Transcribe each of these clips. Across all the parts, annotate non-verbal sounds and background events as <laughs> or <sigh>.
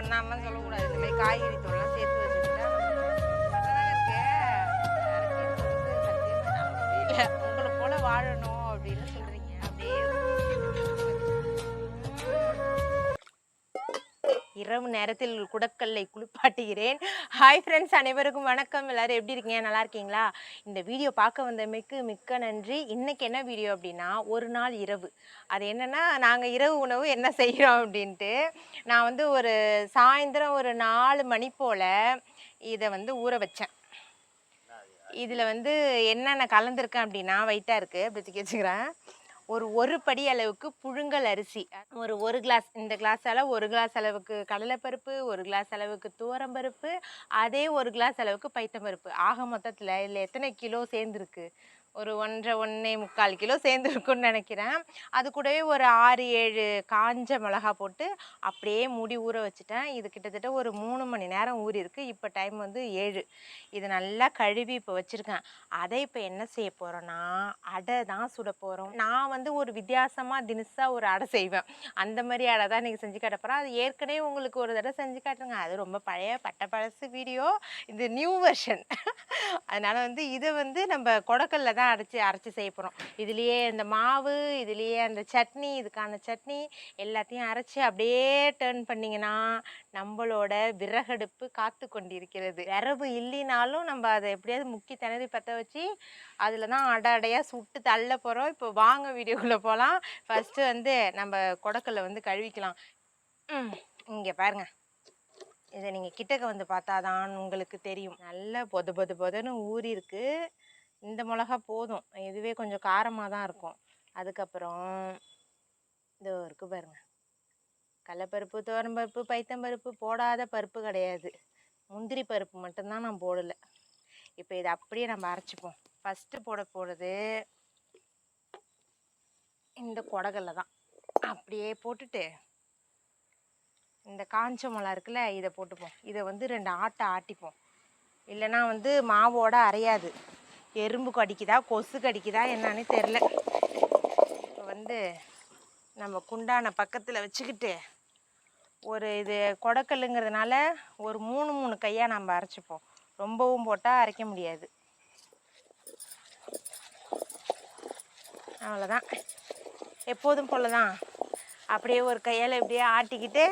பண்ணாமல் சொல்லக்கூடாது. இந்த மாதிரி காய்கறி தோல்லாம் சேர்த்து வச்சுக்கிட்டா நல்லாதான் உங்களை போல வாழணும் அப்படின்னு நேரத்தில் குடக்கல்லை குளிப்பாட்டுகிறேன். ஹாய் ஃப்ரெண்ட்ஸ் அனைவருக்கும் வணக்கம். எல்லாரும் எப்படி இருக்கீங்க? நல்லா இருக்கீங்களா? இந்த வீடியோ பார்க்க வந்தமைக்கு மிக்க நன்றி. இன்னைக்கு என்ன வீடியோ அப்படின்னா ஒரு நாள் இரவு. அது என்னன்னா நாங்கள் இரவு உணவு என்ன செய்கிறோம் அப்படின்ட்டு நான் வந்து ஒரு சாயந்தரம் ஒரு நாலு மணி போல் இதை வந்து ஊற வச்சேன். இதில் வந்து என்னென்ன கலந்துருக்கேன் அப்படின்னா வெயிட்டாக இருக்குது அப்படி வச்சுக்கிறேன். ஒரு ஒரு படி அளவுக்கு புழுங்கல் அரிசி. ஒரு ஒரு கிளாஸ் இந்த கிளாஸ் அளவு ஒரு கிளாஸ் அளவுக்கு கடலைப்பருப்பு ஒரு கிளாஸ் அளவுக்கு துவரம்பருப்பு அதே ஒரு கிளாஸ் அளவுக்கு பைத்தம்பருப்பு ஆக மொத்தத்தில் இதில் எத்தனை கிலோ சேர்ந்துருக்கு? ஒரு ஒன்றரை ஒன்றே முக்கால் கிலோ சேர்ந்துருக்குன்னு நினைக்கிறேன். அது கூடவே ஒரு ஆறு ஏழு காஞ்ச மிளகா போட்டு அப்படியே மூடி ஊற வச்சுட்டேன். இது கிட்டத்தட்ட ஒரு மூணு மணி நேரம் ஊறிருக்கு இப்போ டைம் வந்து ஏழு. இது நல்லா கழுவி இப்போ வச்சுருக்கேன். அதை இப்போ என்ன செய்ய போகிறோன்னா அடை தான் சுட போகிறோம் நான் வந்து ஒரு வித்தியாசமாக தினுசாக ஒரு அடை செய்வேன். அந்த மாதிரி அடை தான் இன்றைக்கி செஞ்சு காட்ட போகிறேன் அது ஏற்கனவே உங்களுக்கு ஒரு தடவை செஞ்சு காட்டுங்க அது ரொம்ப பழைய பட்ட பழசு வீடியோ. இது நியூ வெர்ஷன். <laughs> அதனால் வந்து இதை வந்து நம்ம கொடக்கல்ல தான் அரைச்சி அரைச்சி செய்ய போகிறோம் இதுலேயே இந்த மாவு இதுலேயே அந்த சட்னி இதுக்கான சட்னி எல்லாத்தையும் அரைச்சி அப்படியே டேர்ன் பண்ணிங்கன்னா நம்மளோட விறகடுப்பு காத்து கொண்டிருக்கிறது. விரவு இல்லைனாலும் நம்ம அதை எப்படியாவது முக்கி திணறி பற்ற வச்சு அதில் தான் அடை அடையாக சுட்டு தள்ள போகிறோம் இப்போ வாங்க வீடியோக்குள்ளே போகலாம் ஃபஸ்ட்டு வந்து நம்ம குடக்கல்ல வந்து கழுவிக்கலாம். இங்கே பாருங்க. இதை நீங்கள் கிட்டக்க வந்து பார்த்தாதான் உங்களுக்கு தெரியும். நல்லா பொத பொத பொதன்னு ஊறி இருக்குது இந்த மிளகா போதும். இதுவே கொஞ்சம் காரமாக தான் இருக்கும். அதுக்கப்புறம் இதோ இருக்குது பாருங்கள் கடலப்பருப்பு துவரம்பருப்பு பைத்தம்பருப்பு போடாத பருப்பு கிடையாது. முந்திரி பருப்பு மட்டும்தான் நான் போடலை. இப்போ இதை அப்படியே நம்ம அரைச்சிப்போம். ஃபஸ்ட்டு போட போகிறது இந்த குடகல்ல தான். அப்படியே போட்டுட்டு இந்த காஞ்ச மிளகா இருக்குல்ல இதை போட்டுப்போம். இதை வந்து ரெண்டு ஆட்டை ஆட்டிப்போம். இல்லைன்னா வந்து மாவோட அரையாது. எறும்பு கடிக்குதா கொசு கடிக்குதா என்னன்னு தெரில இப்போ வந்து நம்ம குண்டான பக்கத்தில் வச்சுக்கிட்டு ஒரு இது கொடக்கல்லுங்கிறதுனால ஒரு மூணு மூணு கையாக நம்ம அரைச்சிப்போம். ரொம்பவும் போட்டால் அரைக்க முடியாது. அவ்வளோதான் எப்போதும் போல தான் அப்படியே ஒரு கையால் இப்படியே ஆட்டிக்கிட்டு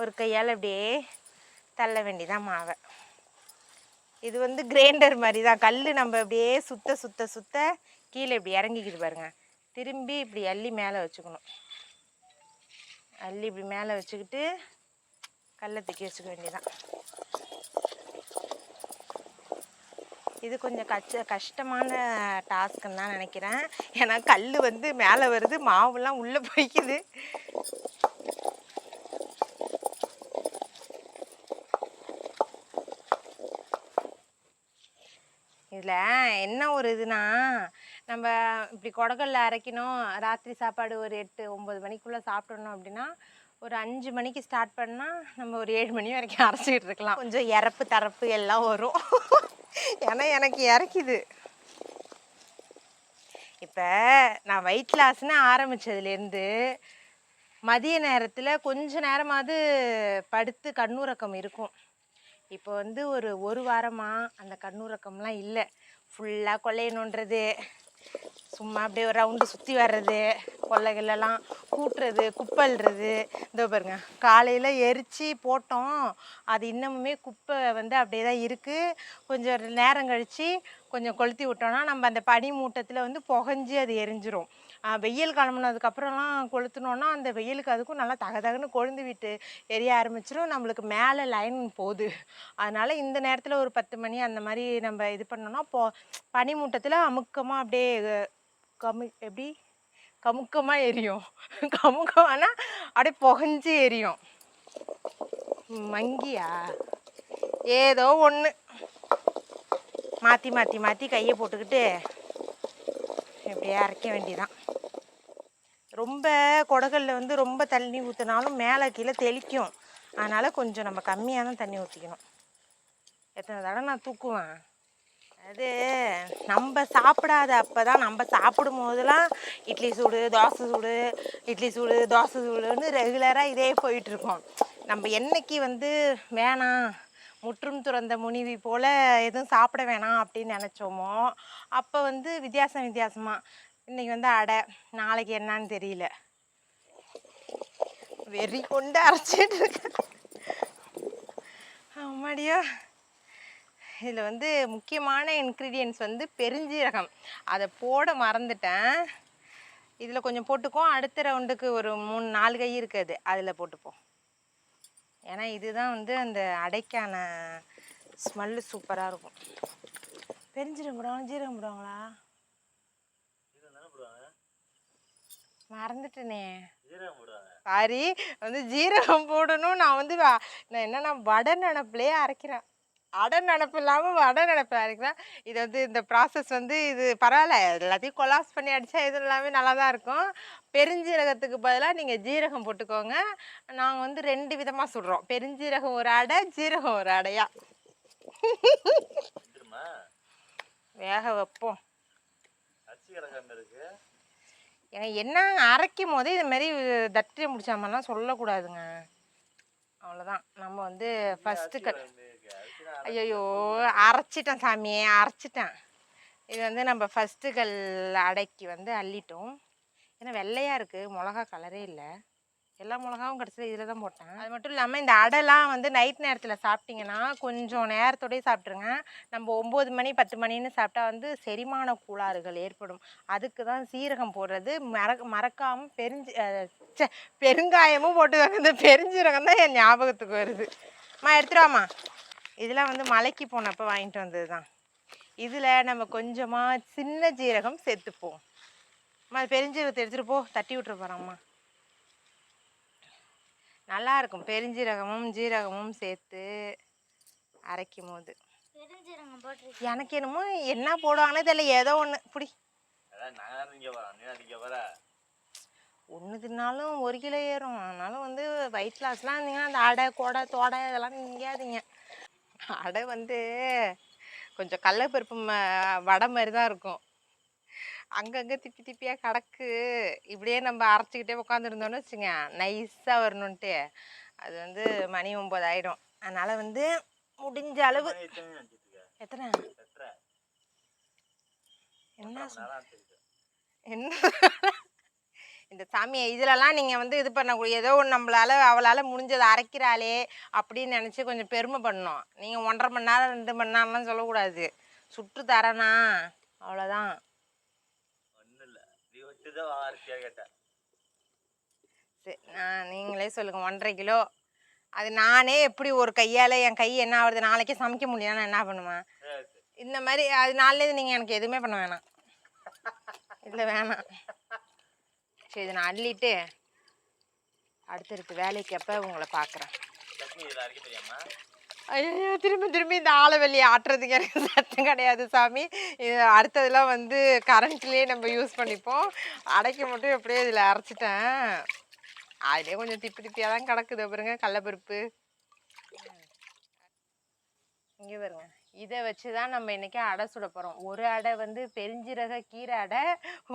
ஒரு கையால் இப்படியே தள்ள வேண்டிதான் மாவை. இது வந்து கிரைண்டர் மாதிரி தான். கல் நம்ம அப்படியே சுத்த சுத்த சுத்த கீழே இப்படி இறங்கிக்கிது பாருங்க. திரும்பி இப்படி அள்ளி மேலே வச்சுக்கணும். அள்ளி இப்படி மேலே வச்சுக்கிட்டு கல்லை தூக்கி வச்சுக்க வேண்டியதான் இது கொஞ்சம் கச்ச கஷ்டமான டாஸ்க்குன்னு தான் நினைக்கிறேன். ஏன்னா கல் வந்து மேலே வருது மாவுலாம் உள்ளே போய்க்குது. இதில் என்ன ஒரு இதுனா நம்ம இப்படி குடக்கல்ல அரைக்கணும். ராத்திரி சாப்பாடு ஒரு எட்டு ஒம்பது மணிக்குள்ளே சாப்பிடணும் அப்படின்னா ஒரு அஞ்சு மணிக்கு ஸ்டார்ட் பண்ணால் நம்ம ஒரு ஏழு மணி வரைக்கும் அரைச்சிக்கிட்டு இருக்கலாம். கொஞ்சம் இறப்பு தரப்பு எல்லாம் வரும். ஏன்னா எனக்கு இறக்கிது. இப்போ நான் வெயிட் லாஸ்னு ஆரம்பித்ததுலேருந்து மதிய நேரத்தில் கொஞ்ச நேரமாவது படுத்து கண்ணுறக்கம் இருக்கும். இப்போ வந்து ஒரு ஒரு வாரமாக அந்த கண்ணுறக்கம்லாம் இல்லை. ஃபுல்லாக கொள்ளையணுன்றது சும்மா அப்படியே ஒரு ரவுண்டு சுற்றி வர்றது கொள்ளைகளெல்லாம் கூட்டுறது குப்பல்றது இதோ பாருங்க காலையில் எரித்து போட்டோம். அது இன்னமுமே குப்பை வந்து அப்படியே தான் இருக்குது கொஞ்சம் நேரம் கழித்து கொஞ்சம் கொளுத்தி விட்டோம்னா நம்ம அந்த பனி மூட்டத்தில் வந்து புகஞ்சு அது எரிஞ்சிரும். வெயில் கிளம்புனதுக்கப்புறம்லாம் கொளுத்துனோன்னா அந்த வெயிலுக்கு அதுக்கும் நல்லா தகதகன்னு கொழுந்து விட்டு எரிய ஆரம்பிச்சிடும் நம்மளுக்கு மேலே லைன் போகுது அதனால இந்த நேரத்தில் ஒரு பத்து மணி அந்த மாதிரி நம்ம இது பண்ணோன்னா போ பனி மூட்டத்தில் அமுக்கமாக அப்படியே கமு எப்படி? கமுக்கமாக எரியும். கமுக்கமானா அப்படியே புகஞ்சு எரியும். மங்கியா? ஏதோ ஒன்று மாற்றி மாற்றி மாற்றி கையை போட்டுக்கிட்டு இப்படியே அரைக்க வேண்டியதான் ரொம்ப குடகல்ல வந்து ரொம்ப தண்ணி ஊற்றினாலும் மேலே கீழே தெளிக்கும். அதனால் கொஞ்சம் நம்ம கம்மியாக தான் தண்ணி ஊற்றிக்கணும் எத்தனை தடவை நான் தூக்குவேன்? அது நம்ம சாப்பிடாத அப்போ தான் நம்ம சாப்பிடும் போதெல்லாம் இட்லி சூடு தோசை சூடு இட்லி சூடு தோசை சூடுன்னு ரெகுலராக இதே போயிட்டுருக்கோம் நம்ம என்னைக்கு வந்து வேணாம் முற்றும் துறந்த முனிவி போல் எதுவும் சாப்பிட வேணாம் அப்படின்னு நினச்சோமோ அப்போ வந்து வித்தியாசம் வித்தியாசமாக இன்னைக்கு வந்து அடை நாளைக்கு என்னன்னு தெரியல. வெறி கொண்டு அரைச்சிட்டு இருக்கேன் இதில் வந்து முக்கியமான இன்க்ரீடியன்ஸ் வந்து பெருஞ்சீரகம். அதை போட மறந்துட்டேன். இதில் கொஞ்சம் போட்டுக்குவோம். அடுத்த ரவுண்டுக்கு ஒரு மூணு நாலு கை இருக்குது. அதில் போட்டுப்போம். ஏன்னா இதுதான் வந்து அந்த அடைக்கான ஸ்மெல்லு சூப்பராக இருக்கும். பெருஞ்சீரகம் போடுவாங்க ஜீரகம் போடுவாங்களா? மறந்துட்டேனே. சாரி வந்து ஜீரகம் போடணும். நான் வந்து நான் என்னன்னா வடை நினப்புலேயே அரைக்கிறேன். அடை நினப்பு இல்லாமல் வடை நினப்பில் அரைக்கிறேன் இது வந்து இந்த ப்ராசஸ் வந்து இது பரவாயில்ல எல்லாத்தையும் கொலாஸ் பண்ணி அடித்தா இது எல்லாமே நல்லா தான் இருக்கும். பெருஞ்சீரகத்துக்கு பதிலாக நீங்கள் ஜீரகம் போட்டுக்கோங்க. நாங்கள் வந்து ரெண்டு விதமாக சுடுறோம். பெருஞ்சீரகம் ஒரு அடை ஜீரகம் ஒரு அடையா. வேக வைப்போம். அரிசி கிடக்காம இருக்கு. ஏன்னா என்ன அரைக்கும் போதே இது மாதிரி தட்டி முடிச்ச மாதிரிலாம் சொல்லக்கூடாதுங்க. அவ்வளோதான் நம்ம வந்து ஃபஸ்ட்டு கட் ஐயோ அரைச்சிட்டேன் சாமியே அரைச்சிட்டேன். இது வந்து நம்ம ஃபஸ்ட்டு கல் அடைக்கி வந்து அள்ளிட்டோம். ஏன்னா வெள்ளையாக இருக்குது மிளகா கலரே இல்லை. எல்லா மிளகாவும் கடைசியில் இதில் தான் போட்டேன். அது மட்டும் இல்லாமல் இந்த அடைலாம் வந்து நைட் நேரத்தில் சாப்பிட்டிங்கன்னா கொஞ்சம் நேரத்தோடயே சாப்பிட்ருங்க நம்ம ஒம்பது மணி பத்து மணின்னு சாப்பிட்டா வந்து செரிமான கோளாறுகள் ஏற்படும். அதுக்கு தான் சீரகம் போடுறது. மற மறக்காமல் பெருஞ்சி பெருங்காயமும் போட்டுதாங்க இந்த பெருஞ்சீரகம் தான் என் ஞாபகத்துக்கு வருது. அம்மா எடுத்துருவாம்மா இதெல்லாம் வந்து மலைக்கு போனப்போ வாங்கிட்டு வந்தது தான் இதில் நம்ம கொஞ்சமாக சின்ன ஜீரகம் சேர்த்துப்போம். அம்மா அது பெருஞ்சீரகத்தை எடுத்துகிட்டு போ தட்டி விட்டுற போகிறோம்மா நல்லா இருக்கும். பெருஞ்சீரகமும் ஜீரகமும் சேர்த்து அரைக்கும் போது எனக்கு என்னமோ என்ன போடுவாங்கன்னே தெரியல. ஏதோ ஒன்று பிடி. ஒன்று தின்னாலும் ஒரு கிலோ ஏறும். அதனால வந்து வெயிட் லாஸ்லாம் இருந்தீங்கன்னா அந்த அடை கொடை தோடை இதெல்லாம் திங்காதீங்க அடை வந்து கொஞ்சம் கடலப்பருப்பு ம- வடை மாதிரி தான் இருக்கும். அங்கங்கே திப்பி திப்பியாக கிடக்கு. இப்படியே நம்ம அரைச்சிக்கிட்டே உட்காந்துருந்தோன்னு வச்சுங்க நைஸாக வரணுன்ட்டு அது வந்து மணி ஒம்பது ஆயிடும். அதனால் வந்து முடிஞ்ச அளவு எத்தனை? என்ன. என்ன? இந்த சாமியை இதிலலாம் நீங்கள் வந்து இது பண்ணக்கூடிய ஏதோ ஒன்று நம்மளால அவளால் முடிஞ்சதை அரைக்கிறாளே அப்படின்னு நினச்சி கொஞ்சம் பெருமை பண்ணணும். நீங்கள் ஒன்றரை மணி நேரம் ரெண்டு மணி நேரம்லாம் சொல்லக்கூடாது. சுட்டு தரேனா அவ்வளோதான் சரி நான் நீங்களே சொல்லுங்கள் ஒன்றரை கிலோ. அது நானே எப்படி ஒரு கையால் என் கை என்ன ஆகுறது நாளைக்கே சமைக்க முடியல நான் என்ன பண்ணுவேன். இந்த மாதிரி அது நாள்லேருந்து நீங்கள் எனக்கு எதுவுமே பண்ண வேணாம். இல்லை வேணாம். சரி இதை நான் அள்ளிட்டு அடுத்தடுத்து வேலைக்கு அப்போ உங்களை பார்க்குறேன் ஐயோ திரும்பி திரும்பி இந்த ஆளை வெளியே ஆட்டுறதுக்கு எனக்கு சத்தம் கிடையாது சாமி. இது அடுத்ததெல்லாம் வந்து கரண்ட்லேயே நம்ம யூஸ் பண்ணிப்போம். அடைக்க மட்டும் எப்படியோ இதில் அரைச்சிட்டேன். அதிலே கொஞ்சம் திப்பி திப்பியாக தான் கிடக்குது பாருங்க கடலப்பருப்பு. இங்கே பாருங்க. இதை வச்சு தான் நம்ம இன்னைக்கு அடை சுட போகிறோம் ஒரு அடை வந்து பெருஞ்சீரக கீரை அடை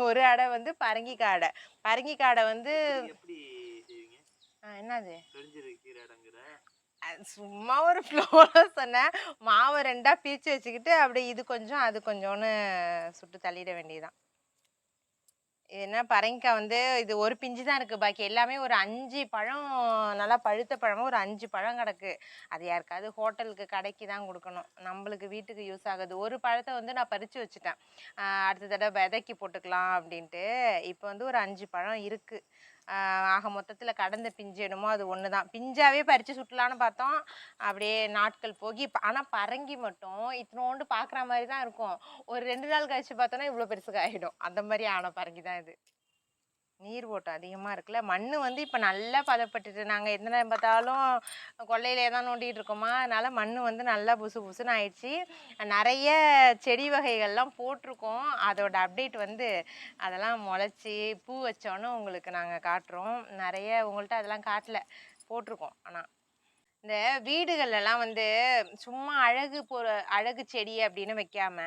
ஒரு அடை வந்து பரங்கிக்காய் அடை. பரங்கிக்காய் அடை வந்து என்னது? சும்மா ஒரு ஃப்ளோவில் சொன்னேன். மாவை ரெண்டாக பிரித்து வச்சுக்கிட்டு அப்படியே இது கொஞ்சம் அது கொஞ்சோன்னு சுட்டு தள்ளிட வேண்டியதுதான். இது என்ன பரங்கிக்காய் வந்து இது ஒரு பிஞ்சு தான் இருக்குது பாக்கி எல்லாமே ஒரு அஞ்சு பழம் நல்லா பழுத்த பழமும் ஒரு அஞ்சு பழம் கிடக்கு. அது யாருக்காவது ஹோட்டலுக்கு கடைக்கு தான் கொடுக்கணும். நம்மளுக்கு வீட்டுக்கு யூஸ் ஆகுது. ஒரு பழத்தை வந்து நான் பறித்து வச்சுட்டேன். அடுத்த தடவை விதைக்கு போட்டுக்கலாம் அப்படின்ட்டு. இப்போ வந்து ஒரு அஞ்சு பழம் இருக்குது ஆக மொத்தத்தில் கடந்த பிஞ்சு என்னமோ அது ஒன்று தான் பிஞ்சாவே பறித்து சுட்டலான்னு பார்த்தோம். அப்படியே நாட்கள் போகி ஆனால் பரங்கி மட்டும் இத்தினோண்டு பார்க்குற மாதிரி தான் இருக்கும். ஒரு ரெண்டு நாள் கழிச்சு பார்த்தோன்னா இவ்வளோ பெருசுக்கு ஆகிடும் அந்த மாதிரி ஆன பரங்கி தான் இது. நீர் ஓட்டம் அதிகமாக இருக்குல்ல? மண் வந்து இப்போ நல்லா பதப்பட்டுட்டு நாங்கள் எந்த நேரம் பார்த்தாலும் கொள்ளையிலே தான் நோண்டிகிட்டு இருக்கோமா? அதனால் மண் வந்து நல்லா புசு புசுன்னு ஆயிடுச்சு. நிறைய செடி வகைகள்லாம் போட்டிருக்கோம். அதோட அப்டேட் வந்து அதெல்லாம் முளைச்சி பூ வச்சோன்னு உங்களுக்கு நாங்கள் காட்டுறோம். நிறைய உங்கள்கிட்ட அதெல்லாம் காட்டல போட்டிருக்கோம். ஆனால் இந்த வீடுகள்லாம் வந்து சும்மா அழகு பொ அழகு செடி அப்படின்னு வைக்காம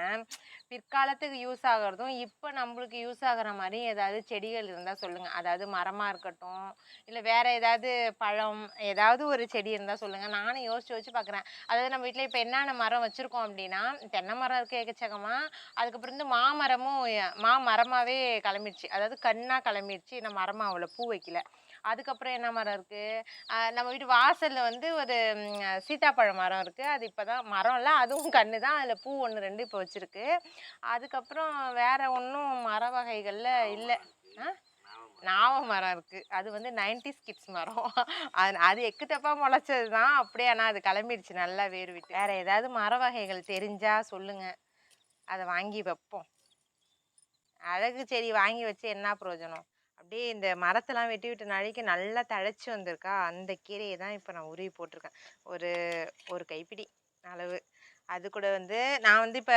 பிற்காலத்துக்கு யூஸ் ஆகிறதும் இப்போ நம்மளுக்கு யூஸ் ஆகிற மாதிரி ஏதாவது செடிகள் இருந்தால் சொல்லுங்கள் அதாவது மரமாக இருக்கட்டும் இல்லை வேறு ஏதாவது பழம் ஏதாவது ஒரு செடி இருந்தால் சொல்லுங்கள் நானும் யோசிச்சு யோசிச்சு பார்க்குறேன் அதாவது நம்ம வீட்டில் இப்போ என்னென்ன மரம் வச்சுருக்கோம் அப்படின்னா தென்னை மரம் இருக்குது எக்கச்சக்கமாக அதுக்கப்புறம் வந்து மாமரமும் மாமரமாகவே கிளம்பிடுச்சு. அதாவது கண்ணாக கிளம்பிடுச்சு. நான் மரமாக அவ்வளோ பூ வைக்கல. அதுக்கப்புறம் என்ன மரம் இருக்குது நம்ம வீட்டு வாசலில் வந்து ஒரு சீத்தாப்பழ மரம் இருக்குது அது இப்போ தான் மரம் இல்லை அதுவும் கன்று தான் அதில் பூ ஒன்று ரெண்டு இப்போ வச்சுருக்கு. அதுக்கப்புறம் வேற ஒன்றும் மர வகைகளில் இல்லை. ஆ? நாவ மரம். இருக்குது அது வந்து நைன்டிஸ் கிட்ஸ் மரம். அது அது எக்கு தப்பா முளைச்சது தான் அப்படியே ஆனால் அது கிளம்பிடுச்சு. நல்லா வேர் விட்டு. வேற ஏதாவது மர வகைகள் தெரிஞ்சா சொல்லுங்க. அதை வாங்கி வைப்போம். அழகு செடி வாங்கி வச்சு என்ன பிரயோஜனம்? அப்படியே இந்த மரத்தெல்லாம் வெட்டி விட்டு நாளைக்கு நல்லா தழைச்சி வந்திருக்கா அந்த கீரையை தான் இப்போ நான் உருவி போட்டிருக்கேன். ஒரு ஒரு கைப்பிடி அளவு. அது கூட வந்து நான் வந்து இப்போ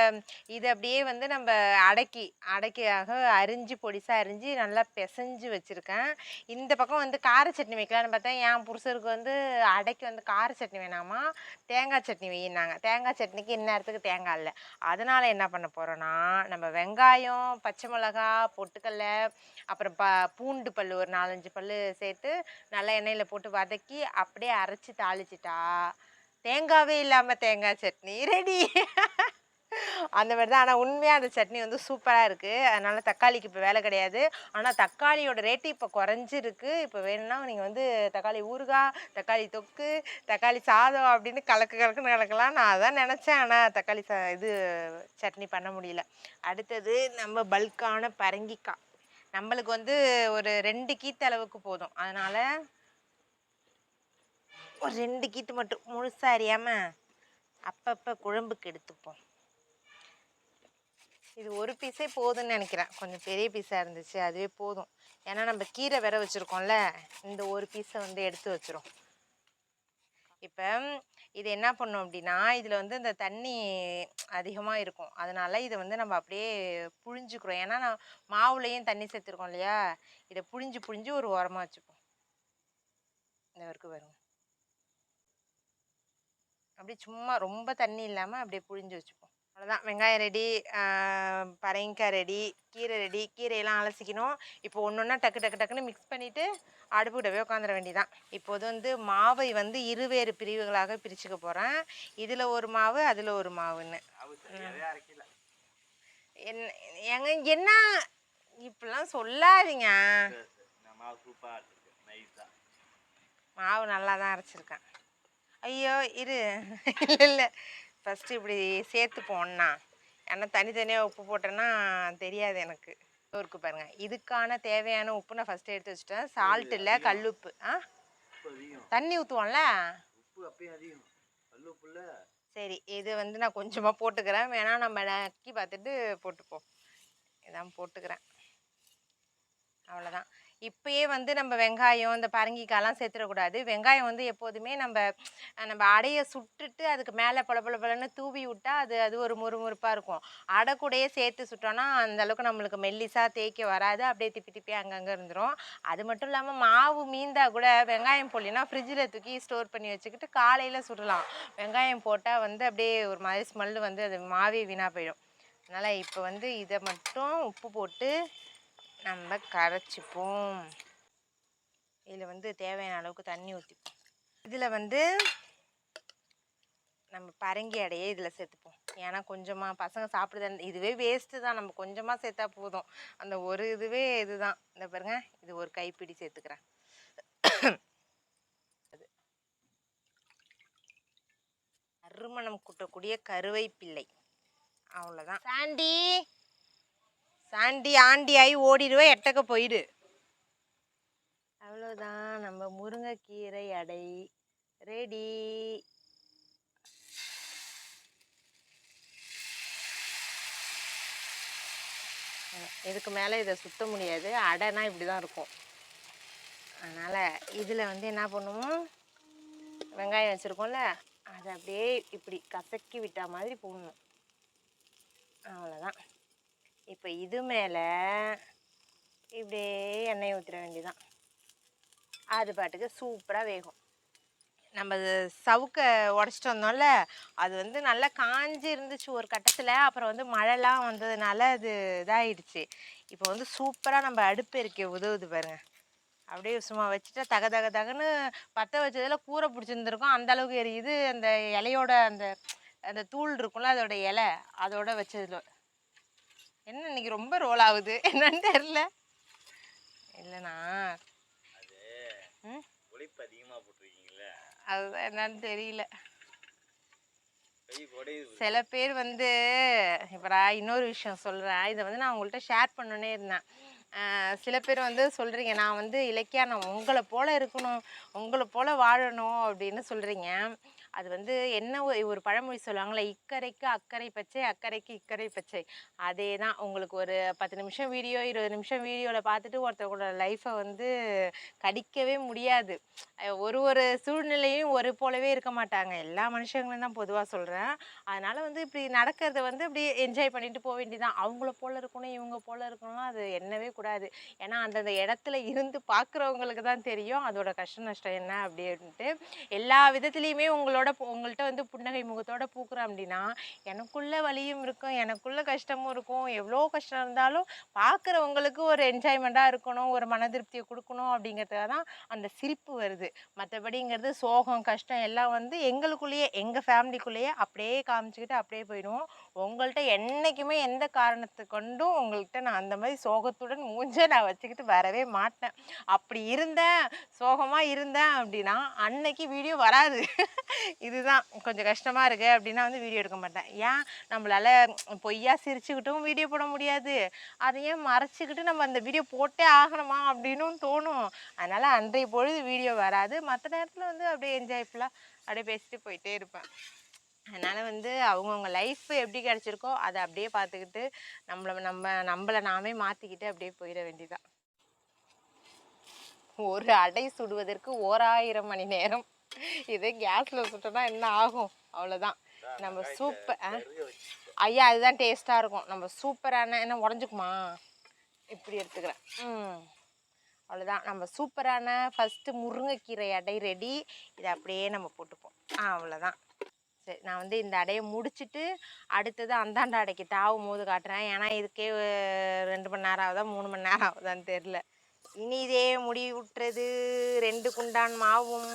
இது அப்படியே வந்து நம்ம அடக்கி அடக்கியாக அரிஞ்சு பொடிசாக அரிஞ்சு நல்லா பிசைஞ்சு வச்சுருக்கேன். இந்த பக்கம் வந்து கார சட்னி வைக்கலான்னு பார்த்தா என் புருஷருக்கு வந்து அடைக்கு வந்து கார சட்னி வேணாமா? தேங்காய் சட்னி வையினாங்க. தேங்காய் சட்னிக்கு இந்நேரத்துக்கு தேங்காய் இல்லை. அதனால் என்ன பண்ண போகிறோன்னா நம்ம வெங்காயம் பச்சை மிளகா பொட்டுக்கடலை அப்புறம் ப பூண்டு பல் ஒரு நாலஞ்சு பல் சேர்த்து நல்லா எண்ணெயில் போட்டு வதக்கி அப்படியே அரைச்சி தாளிச்சிட்டா தேங்காவே இல்லாமல் தேங்காய் சட்னி ரெடி. அந்த மாதிரி தான். ஆனால் உண்மையாக அந்த சட்னி வந்து சூப்பராக இருக்குது அதனால் தக்காளிக்கு இப்போ வேலை கிடையாது. ஆனால் தக்காளியோட ரேட்டு இப்போ குறைஞ்சிருக்கு. இப்போ வேணும்னா நீங்கள் வந்து தக்காளி ஊறுகாய் தக்காளி தொக்கு தக்காளி சாதம் அப்படின்னு கலக்கு கலக்குன்னு கலக்கலாம். நான் அதான் நினச்சேன். ஆனால் தக்காளி சா இது சட்னி பண்ண முடியல. அடுத்தது நம்ம பல்கான பரங்கிக்காய். நம்மளுக்கு வந்து ஒரு ரெண்டு கீத்த அளவுக்கு போதும். அதனால் ஒரு ரெண்டு கீத்து மட்டும் முழுசாக அறியாமல் அப்பப்போ குழம்புக்கு எடுத்துப்போம். இது ஒரு பீஸே போதும்னு நினைக்கிறேன். கொஞ்சம் பெரிய பீஸாக இருந்துச்சு அதுவே போதும். ஏன்னா நம்ம கீரை வேற வச்சுருக்கோம்ல இந்த ஒரு பீஸை வந்து எடுத்து வச்சிரும். இப்போ இது என்ன பண்ணோம் அப்படின்னா இதில் வந்து இந்த தண்ணி அதிகமாக இருக்கும். அதனால இதை வந்து நம்ம அப்படியே புழிஞ்சுக்கிறோம். ஏன்னா நான் மாவுலேயும் தண்ணி சேர்த்துருக்கோம் இல்லையா? இதை புழிஞ்சு புழிஞ்சு ஒரு உரமாக வச்சுப்போம். இந்த வரைக்கும் வரும். அப்படியே சும்மா ரொம்ப தண்ணி இல்லாமல் அப்படியே புழிஞ்சு வச்சுப்போம். அவ்வளோதான் வெங்காயம் ரெடி பரங்கிக்காய் ரெடி கீரை ரெடி கீரையெல்லாம் அலசிக்கணும். இப்போ ஒன்று ஒன்றா டக்கு டக்கு டக்குன்னு மிக்ஸ் பண்ணிவிட்டு அடுப்புக்கிட்டவே உட்காந்துட வேண்டியதான் இப்போது வந்து மாவை வந்து இருவேறு பிரிவுகளாக பிரிச்சுக்க போகிறேன் இதில் ஒரு மாவு அதில் ஒரு மாவுன்னு. என்ன எங்க என்ன? இப்படிலாம் சொல்லாதீங்க. மாவு நல்லா தான் அரைச்சிருக்கேன். ஐயோ இரு. இல்லை இல்லை. ஃபஸ்ட்டு இப்படி சேர்த்துப்போம் ஒன்றா ஏன்னா தனித்தனியாக உப்பு போட்டேன்னா தெரியாது எனக்கு. இருக்கு பாருங்க. இதுக்கான தேவையான உப்பு நான் ஃபஸ்ட்டு எடுத்து வச்சுட்டேன். சால்ட் இல்லை கல்லுப்பு ஆ? தண்ணி ஊற்றுவோம்ல சரி இது வந்து நான் கொஞ்சமாக போட்டுக்கிறேன். வேணா நம்ம நக்கி பார்த்துட்டு போட்டுப்போம். இதான் போட்டுக்கிறேன். அவ்வளோதான் இப்பயே வந்து நம்ம வெங்காயம் இந்த பரங்கிக்காய்லாம் சேர்த்துடக்கூடாது. வெங்காயம் வந்து எப்போதுமே நம்ம நம்ம அடையை சுட்டுட்டு அதுக்கு மேலே பொல பொல பொலன்னு தூவி விட்டா அது அது ஒரு முறுமுறுப்பாக இருக்கும். அடை கூடயே சேர்த்து சுட்டோன்னா அந்தளவுக்கு நம்மளுக்கு மெல்லிசாக தேய்க்க வராது. அப்படியே திப்பி திப்பி அங்கங்கே இருந்துடும் அது மட்டும் இல்லாமல் மாவு மீந்தா கூட வெங்காயம் போடலினா ஃப்ரிட்ஜில் தூக்கி ஸ்டோர் பண்ணி வச்சுக்கிட்டு காலையில் சுடலாம். வெங்காயம் போட்டால் வந்து அப்படியே ஒரு மாதிரி ஸ்மெல்லு வந்து அது மாவே வீணாக போயிடும். அதனால் இப்போ வந்து இதை மட்டும் உப்பு போட்டு நம்ம கரைச்சிப்போம். இதில் வந்து தேவையான அளவுக்கு தண்ணி ஊற்றிப்போம் இதில் வந்து நம்ம பரங்கி அடையே இதில் சேர்த்துப்போம். ஏன்னா கொஞ்சமாக பசங்க சாப்பிடுது இதுவே வேஸ்ட்டு தான். நம்ம கொஞ்சமாக சேர்த்தா போதும். அந்த ஒரு இதுவே இதுதான். இந்த பாருங்க இது ஒரு கைப்பிடி சேர்த்துக்கிறேன். அது. அருமணம் கூட்டக்கூடிய கருவைப்பிள்ளை. அவ்வளோதான் சாண்டி! சாண்டி ஆண்டி ஆகி ஓடிடுவே எட்டக்க போயிடு. அவ்வளோதான் நம்ம முருங்கைக்கீரை அடை. ரெடி இதுக்கு மேலே இதை சுத்த முடியாது. அடைனா இப்படி தான் இருக்கும். அதனால் இதில் வந்து என்ன பண்ணுவோம்? வெங்காயம் வச்சுருக்கோம்ல அதை அப்படியே இப்படி கசக்கி விட்டா மாதிரி போடணும். அவ்வளோதான் இப்போ இது மேலே இப்படியே எண்ணெய் ஊற்றிட வேண்டியதான் அது பாட்டுக்கு சூப்பராக வேகும். நம்ம சவுக்கை உடச்சிட்டு வந்தோம்ல அது வந்து நல்லா காஞ்சி இருந்துச்சு ஒரு கட்டத்தில் அப்புறம் வந்து மழைலாம் வந்ததுனால அது இதாகிடுச்சு இப்போ வந்து சூப்பராக நம்ம அடுப்பு இருக்கே உதவுது பாருங்க. அப்படியே சும்மா வச்சுட்டா தக தக தகன்னு பற்ற வச்சதில் கூரை பிடிச்சிருந்துருக்கும். அந்த அளவுக்கு எரியுது. அந்த இலையோட அந்த அந்த தூள் இருக்கும்ல அதோட இலை அதோட வச்சதுல என்ன இன்னைக்கு ரொம்ப ரோல் ஆகுது? என்னன்னு தெரில இல்லைண்ணா உழைப்பு அதிகமா போட்டிருக்கீங்கல்ல. அதுதான் என்னன்னு தெரியல. சில பேர் வந்து இப்போ நான் இன்னொரு விஷயம் சொல்கிறேன் இதை வந்து நான் உங்கள்கிட்ட ஷேர் பண்ணனே இருந்தேன். சில பேர் வந்து சொல்கிறீங்க நான் வந்து இலக்கியா நான் உங்களை போல் இருக்கணும் உங்களை போல் வாழணும் அப்படின்னு சொல்கிறீங்க அது வந்து என்ன ஒரு ஒரு பழமொழி சொல்லுவாங்களே இக்கரைக்கு அக்கறை பச்சை அக்கறைக்கு இக்கரை பச்சை. அதே தான் உங்களுக்கு ஒரு பத்து நிமிஷம் வீடியோ இருபது நிமிஷம் வீடியோவில் பார்த்துட்டு ஒருத்தவங்களோட லைஃப்பை வந்து கடிக்கவே முடியாது. ஒரு ஒரு சூழ்நிலையும் ஒரு போலவே இருக்க மாட்டாங்க. எல்லா மனுஷங்களும் தான் பொதுவாக சொல்கிறேன் அதனால் வந்து இப்படி நடக்கிறத வந்து இப்படி என்ஜாய் பண்ணிட்டு போக வேண்டியதான் அவங்கள போல் இருக்கணும் இவங்க போல் இருக்கணும் அது எண்ணவே கூடாது. ஏன்னா அந்தந்த இடத்துல இருந்து பார்க்குறவங்களுக்கு தான் தெரியும் அதோட கஷ்ட நஷ்டம் என்ன அப்படின்ட்டு. எல்லா விதத்துலேயுமே உங்களோட பு- உங்கள்கிட்ட வந்து புன்னகை முகத்தோட பூக்குறேன் அப்படின்னா எனக்குள்ள வலியும் இருக்கும் எனக்குள்ள கஷ்டமும் இருக்கும். எவ்வளோ கஷ்டம் இருந்தாலும் பார்க்குறவங்களுக்கு ஒரு என்ஜாய்மெண்ட்டாக இருக்கணும் ஒரு மன திருப்தியை கொடுக்கணும் அப்படிங்கிறதுக்காக தான் அந்த சிரிப்பு வருது. மற்றபடிங்கிறது சோகம் கஷ்டம் எல்லாம் வந்து எங்களுக்குள்ளேயே எங்கள் ஃபேமிலிக்குள்ளேயே அப்படியே காமிச்சிக்கிட்டு அப்படியே போயிடுவோம். உங்கள்கிட்ட என்றைக்குமே எந்த காரணத்தை கொண்டும் உங்கள்கிட்ட நான் அந்த மாதிரி சோகத்துடன் மூஞ்ச நான் வச்சுக்கிட்டு வரவே மாட்டேன். அப்படி இருந்தேன் சோகமாக இருந்தேன் அப்படின்னா அன்னைக்கு வீடியோ வராது. இதுதான். கொஞ்சம் கஷ்டமாக இருக்குது அப்படின்னா வந்து வீடியோ எடுக்க மாட்டேன். ஏன்? நம்மளால் பொய்யா சிரிச்சுக்கிட்டும் வீடியோ போட முடியாது. அதையே மறைச்சிக்கிட்டு நம்ம அந்த வீடியோ போட்டே ஆகணுமா அப்படின்னும் தோணும். அதனால் அன்றைய பொழுது வீடியோ வராது. மற்ற நேரத்தில் வந்து அப்படியே என்ஜாய்ஃபுல்லாக அப்படியே பேசிட்டு போயிட்டே இருப்பேன். அதனால் வந்து அவங்கவுங்க லைஃப் எப்படி கிடச்சிருக்கோ அதை அப்படியே பார்த்துக்கிட்டு நம்மளை நம்ம நம்மளை நாமே மாற்றிக்கிட்டு அப்படியே போயிட வேண்டியதான் ஒரு அடை சுடுவதற்கு ஓராயிரம் மணி நேரம். இதே கேஸில் சுட்டோன்னா என்ன ஆகும்? அவ்வளோதான் நம்ம சூப்பர் ஐயா அதுதான் டேஸ்ட்டாக இருக்கும். நம்ம சூப்பரான என்ன உடஞ்சுக்குமா? இப்படி எடுத்துக்கிறேன். ம். அவ்வளோதான் நம்ம சூப்பரான ஃபஸ்ட்டு முருங்கைக்கீரை அடை ரெடி இதை அப்படியே நம்ம போட்டுப்போம். ஆ அவ்வளோதான் சரி நான் வந்து இந்த அடையை முடிச்சிட்டு அடுத்தது அந்தாண்ட அடைக்கு தாவும் போது காட்டுறேன். ஏன்னா இதுக்கே ரெண்டு மணி நேரம் ஆகுதா மூணு மணி நேரம் ஆகுதான்னு தெரில. இனி இதே முடி விட்டுறது ரெண்டு குண்டான் மாவும்.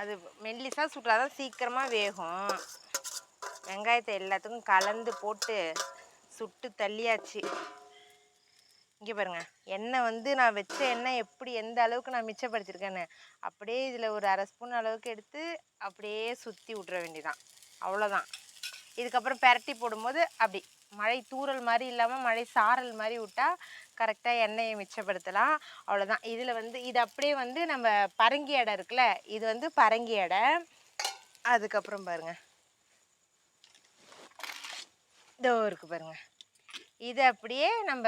அது மெல்லிசாக சுட்டாதான் சீக்கிரமாக வேகும். வெங்காயத்தை எல்லாத்துக்கும் கலந்து போட்டு சுட்டு தள்ளியாச்சு. இங்கே பாருங்க. எண்ணெய் வந்து நான் வச்ச எண்ணெய் எப்படி எந்த அளவுக்கு நான் மிச்சப்படுத்திருக்கேன்னு அப்படியே இதில் ஒரு அரை ஸ்பூன் அளவுக்கு எடுத்து அப்படியே சுற்றி விட்ற வேண்டியதான் அவ்வளோதான் இதுக்கப்புறம் பெரட்டி போடும்போது அப்படி மழை தூறல் மாதிரி இல்லாமல் மழை சாரல் மாதிரி விட்டால் கரெக்டாக எண்ணெயை மிச்சப்படுத்தலாம். அவ்வளோதான் இதில் வந்து இது அப்படியே வந்து நம்ம பரங்கி எடை இருக்குல்ல இது வந்து பரங்கி எடை அதுக்கப்புறம் பாருங்க. இதோ இருக்கு பாருங்கள் இது அப்படியே நம்ம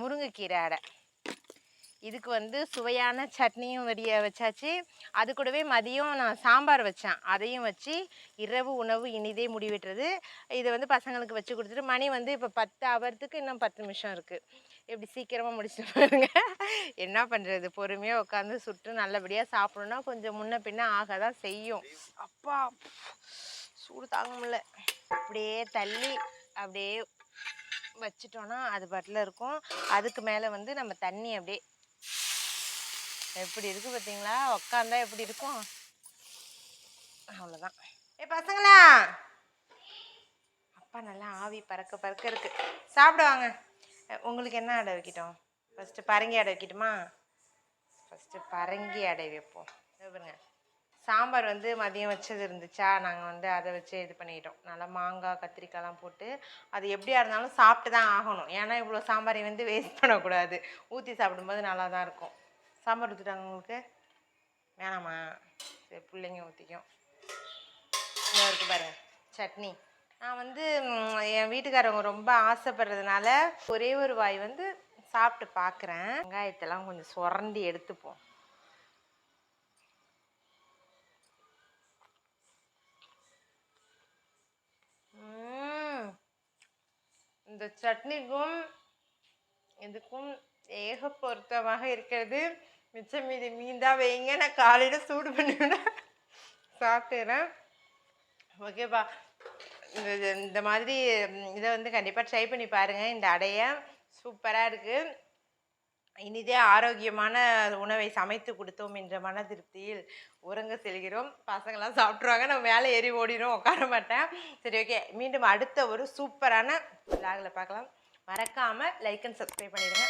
முருங்கைக்கீரை அடை. இதுக்கு வந்து சுவையான சட்னியும் வடிய வச்சாச்சு. அது கூடவே மதியம் நான் சாம்பார் வச்சேன். அதையும் வச்சு இரவு உணவு இனிதே முடிவிட்டுறது. இதை வந்து பசங்களுக்கு வச்சு கொடுத்துட்டு மணி வந்து இப்போ பத்து ஆவறதுக்கு இன்னும் பத்து நிமிஷம் இருக்குது எப்படி சீக்கிரமாக முடிச்சுட்டு பாருங்க. என்ன பண்ணுறது பொறுமையாக உட்காந்து சுட்டு நல்லபடியாக சாப்பிடணும்னா கொஞ்சம் முன்ன பின்ன ஆக தான் செய்யும். அப்பா சூடு தாங்க முடியல. அப்படியே தள்ளி அப்படியே வச்சிட்டோன்னா அது பாட்டில் இருக்கும். அதுக்கு மேலே வந்து நம்ம தண்ணி அப்படியே எப்படி இருக்குது பார்த்தீங்களா? உக்காந்தா எப்படி இருக்கும்? அவ்வளோதான் ஏ பசங்களா! அப்பா நல்லா ஆவி பறக்க பறக்க இருக்குது சாப்பிடுவாங்க உங்களுக்கு என்ன அடை வைக்கட்டும்? ஃபஸ்ட்டு பரங்கி அடை வைக்கட்டுமா? ஃபஸ்ட்டு பரங்கி அடை வைப்போம். இதோ பாருங்க. சாம்பார் வந்து மதியம் வச்சது இருந்துச்சா நாங்கள் வந்து அதை வச்சு இது பண்ணிட்டோம். நல்லா மாங்காய் கத்திரிக்காய்லாம் போட்டு அது எப்படியா இருந்தாலும் சாப்பிட்டு தான் ஆகணும். ஏன்னா இவ்வளோ சாம்பாரை வந்து வேஸ்ட் பண்ணக்கூடாது. ஊற்றி சாப்பிடும்போது நல்லா தான் இருக்கும். சாம்பார் ஊற்றிட்டாங்க உங்களுக்கு? வேணாமா? சரி பிள்ளைங்க ஊற்றிக்கும் இன்னும் இருக்கு பாருங்க சட்னி. நான் வந்து என் வீட்டுக்காரவங்க ரொம்ப ஆசைப்படுறதுனால ஒரே ஒரு வாய் வந்து சாப்பிட்டு பார்க்குறேன் வெங்காயத்தெல்லாம் கொஞ்சம் சுரண்டி எடுத்துப்போம் ம். இந்த சட்னிக்கும் இதுக்கும் ஏக பொருத்தமாக இருக்கிறது. மிச்சம் மீதி மீன் தான் வைங்க. நான் காலையில் சூடு பண்ணிவிட சாப்பிட்டுறேன். ஓகேப்பா இந்த இது- இந்த மாதிரி இதை வந்து கண்டிப்பாக ட்ரை பண்ணி பாருங்கள் இந்த அடையை சூப்பராக இருக்குது இனிதே ஆரோக்கியமான உணவை சமைத்து கொடுத்தோம் என்ற மன திருப்தியில் உறங்க செல்கிறோம். பசங்களாம் சாப்பிட்ருவாங்க நான் மேலே ஏறி ஓடிடும் உட்கார மாட்டேன். சரி ஓகே. மீண்டும் அடுத்த ஒரு சூப்பரான விலாகில் பார்க்கலாம். மறக்காமல் லைக் அண்ட் சப்ஸ்கிரைப் பண்ணிடுங்க.